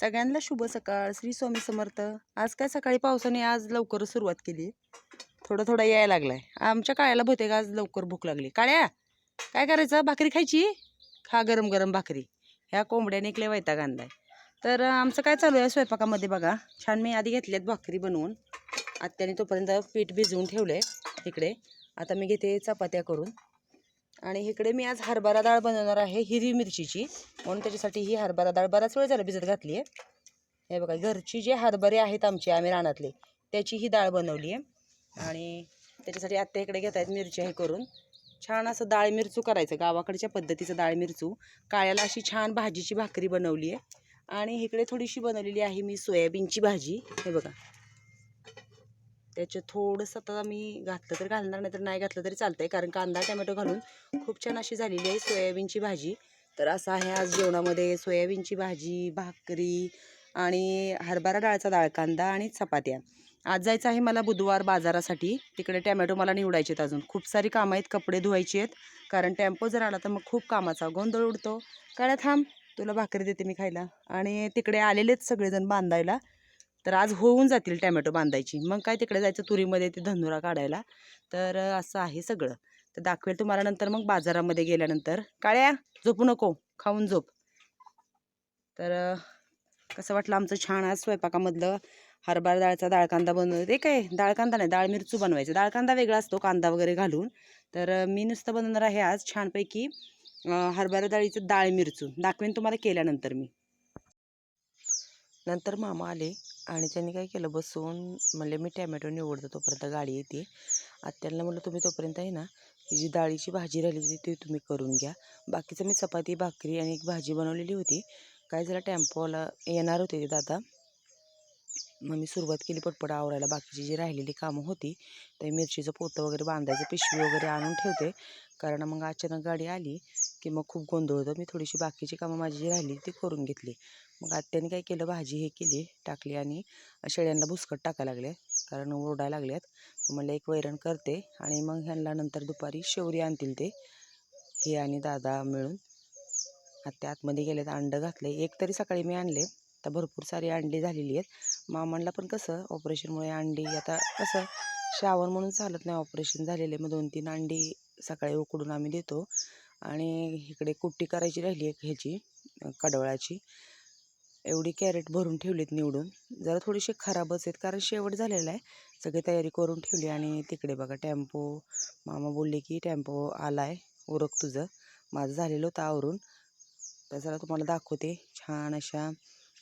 सगळ्यांना शुभ सकाळ. श्री स्वामी समर्थ. आज काय सकाळी पावसाने आज लवकर सुरुवात केली. थोडं थोडं यायला लागलाय. आमच्या काळ्याला बहुतेक आज लवकर भूक लागली. काळ्या काय करायचं? भाकरी खायची? खा गरम गरम भाकरी. ह्या कोंबड्याने इकले वैताग आणलाय. तर आमचं काय चालू आहे स्वयंपाकामध्ये बघा. छान मी आधी घेतल्यात भाकरी बनवून. आत्याने तोपर्यंत पीठ भिजवून ठेवलं आहे इकडे. आता मी घेते चपात्या करून. आणि इकडे मी आज हरभरा डाळ बनवणार आहे हिरवी मिरचीची. म्हणून त्याच्यासाठी ही हरभरा डाळ बराच वेळ झाला भिजत घातली आहे. हे बघा घरची जे हरभरे आहेत आमचे आम्ही रानातले त्याची ही डाळ बनवली आहे. आणि त्याच्यासाठी आत्ता इकडे घेत आहेत मिरची हे करून. छान असं डाळ मिरचू करायचं गावाकडच्या पद्धतीचं डाळ मिरचू. काळ्याला अशी छान भाजीची भाकरी बनवली आहे. आणि इकडे थोडीशी बनवलेली आहे मी सोयाबीनची भाजी. हे बघा. त्याच्यात थोडंसं आता मी घातलं तर घालणार नाही तर नाही घातलं तरी चालतं आहे कारण कांदा टमॅटो घालून खूप छान अशी झालेली आहे सोयाबीनची भाजी. तर असं आहे आज जेवणामध्ये सोयाबीनची भाजी भाकरी आणि हरभरा डाळचा डाळ कांदा आणि चपात्या. आज जायचं आहे मला बुधवार बाजारासाठी. तिकडे टॅमॅटो मला निवडायचे आहेत अजून. खूप सारी कामं आहेत कपडे धुवायचे आहेत. कारण टेम्पो जर आला तर मग खूप कामाचा गोंधळ उडतो. काळ्या थांब तुला भाकरी देते मी खायला. आणि तिकडे आलेलेच सगळेजण बांधायला. तर आज होऊन जातील टॅमॅटो बांधायची. मग काय तिकडे जायचं तुरीमध्ये ते धनुरा काढायला? तर असं आहे सगळं. तर दाखवेल तुम्हाला नंतर मग बाजारामध्ये गेल्यानंतर. काळ्या झोपू नको खाऊन झोप. तर कसं वाटलं आमचं छान आज स्वयंपाकामधलं हरभरा डाळचा डाळ कांदा बनवतो ते काय डाळ कांदा नाही डाळ मिरचू बनवायचं. डाळ कांदा वेगळा असतो कांदा वगैरे घालून. तर मी नुसतं बनवणार आहे आज छानपैकी हरभरा डाळीचं डाळ मिरचू दाखवेन तुम्हाला केल्यानंतर मी. नंतर मामा आले. आणि त्यांनी काय केलं बसून म्हणले मी टॅमॅटो निवडतो तोपर्यंत गाडी येते. आत्याला म्हणलं तुम्ही तोपर्यंत आहे ना ही जी डाळीची भाजी राहिली होती ती तुम्ही करून घ्या. बाकीचं मी चपाती भाकरी आणि एक भाजी बनवलेली होती. काय झालं टेम्पोला येणार होते ते दादा. मग मी सुरुवात केली पटपट आवरायला. बाकीची जी राहिलेली कामं होती ते मिरचीचं पोतं वगैरे बांधायचं पिशवी वगैरे आणून ठेवते. कारण मग अचानक गाडी आली की मग खूप गोंधळ होतं. मी थोडीशी बाकीची कामं माझी जी राहिली ती करून घेतली. मग आत्याने काय केलं? भाजी हे केली टाकली आणि शेळ्यांना भुसकट टाकायला लागले. कारण ओरडायला लागल्यात मग म्हणलं एक वैरण करते आणि मग ह्यांना नंतर दुपारी शेवरी आणतील ते. हे आणि दादा मिळून आत्या आतमध्ये गेलेत. अंडं घातले एक तरी सकाळी मी आणले. आता भरपूर सारी अंडी झालेली आहेत. मामांना पण कसं ऑपरेशनमुळे अंडी आता कसं श्रावण म्हणून चालत नाही. ऑपरेशन झालेले. मग दोन तीन अंडी सकाळी उकडून आम्ही देतो. आणि इकडे कुट्टी करायची राहिली एक ह्याची कडवळाची. एवढी कॅरेट भरून ठेवलीत निवडून. जरा थोडीशी खराबच आहेत कारण शेवट झालेला आहे. सगळी तयारी करून ठेवली आणि तिकडे बघा टेम्पो. मामा बोलले की टेम्पो आला आहे ओरख तुझं. माझं झालेलं होतं आवरून. तर जरा तुम्हाला दाखवते. छान अशा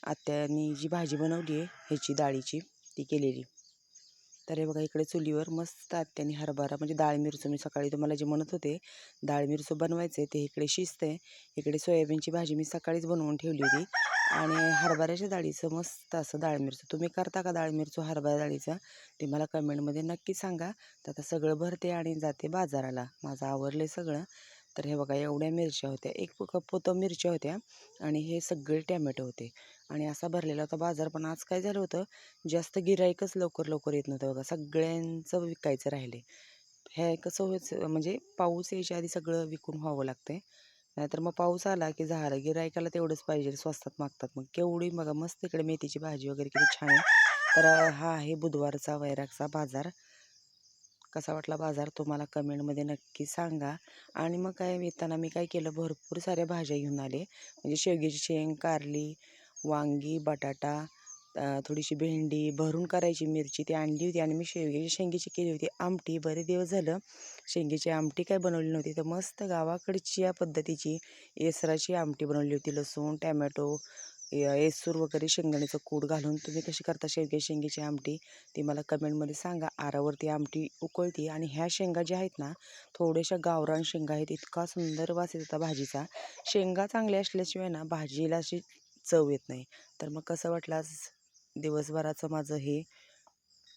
आत्यानी जी भाजी बनवली आहे ह्याची डाळीची ती केलेली. तर हे बघा इकडे चुलीवर मस्त आत्याने हरभरा म्हणजे डाळ मिरचं. मी सकाळी तुम्हाला जे म्हणत होते डाळ बनवायचं आहे ते इकडे शिजते इकडे सोयाबीनची भाजी मी सकाळीच बनवून ठेवली होती. आणि हरभऱ्याच्या डाळीचं मस्त असं डाळ मिरचं. तुम्ही करता का डाळ मिरचू हरभरा डाळीचा? ते मला कमेंटमध्ये नक्की सांगा. तर आता सगळं भरते आणि जाते बाजाराला. माझं आवरलं सगळं. तर हे बघा एवढ्या मिरच्या होत्या. एक कप पोतं मिरच्या होत्या आणि हे सगळे टॅमॅटो होते. आणि असा भरलेला होता बाजार पण आज काय झालं होतं? जास्त गिराईकच लवकर लवकर येत नव्हतं बघा. सगळ्यांचं विकायचं राहिले हे कसं व्हायचं म्हणजे पाऊस यायच्या आधी सगळं विकून व्हावं लागतं नाहीतर मग पाऊस आला की झालं गिरायकाला तेवढंच पाहिजे स्वस्तात मागतात. मग केवढी बघा मस्त इकडे मेथीची भाजी वगैरे किती छान आहे. तर हा आहे बुधवारचा वैरागचा बाजार. कसा वाटला बाजार तुम्हाला कमेंटमध्ये नक्की सांगा. आणि मग काय येताना मी काय केलं भरपूर साऱ्या भाज्या घेऊन आले. म्हणजे शेवग्याची शेंग कारली वांगी बटाटा थोडीशी भेंडी भरून करायची मिरची ती आणली होती आणि मी शेवग्याची शेंगीची केली होती. आमटी बरे दिवस झालं शेंगीची आमटी काय बनवली नव्हती. तर मस्त गावाकडची या पद्धतीची येसराची आमटी बनवली होती. लसूण टॅमॅटो येसूर वगैरे शेंगदाण्याचं कूड घालून तुम्ही कशी करता शेवग्या शेंगीची आमटी ती मला कमेंटमध्ये सांगा. आरावरती आमटी उकळती आणि ह्या शेंगा ज्या आहेत ना थोड्याशा गावरान शेंगा आहेत. इतका सुंदर वास येत होता भाजीचा. शेंगा चांगल्या असल्याशिवाय ना भाजीला अशी चव येत नाही. तर मग कसं वाटलं दिवसभराचं माझं हे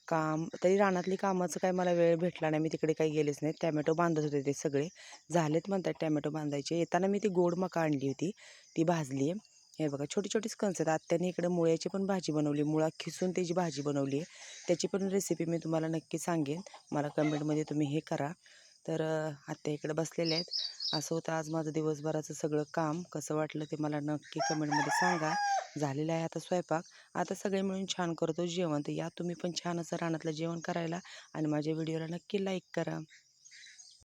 काम तरी रानातली कामाचं काय मला वेळ भेटला नाही. मी तिकडे काही गेलेच नाही. टॅमॅटो बांधत होते ते सगळे. झालेत म्हणतात टॅमॅटो बांधायचे. येताना मी ती गोड मका आणली होती. ती भाजली आहे. हे बघा छोटी छोटीच कणस आहेत. आत्याने इकडे मुळ्याची पण भाजी बनवली. मुळा खिसून त्याची भाजी बनवली आहे. त्याची पण रेसिपी मी तुम्हाला नक्की सांगेन. मला कमेंटमध्ये तुम्ही हे करा. तर आत्या इकडे बसलेले आहेत. असं होतं आज माझं दिवसभराचं सगळं काम कसं वाटलं ते मला नक्की कमेंटमध्ये सांगा. झालेला आहे आता स्वयंपाक. आता सगळे मिळून छान करतो जेवण. तर या तुम्ही पण छान असं रानातलं जेवण करायला आणि माझ्या व्हिडिओला नक्की लाईक करा.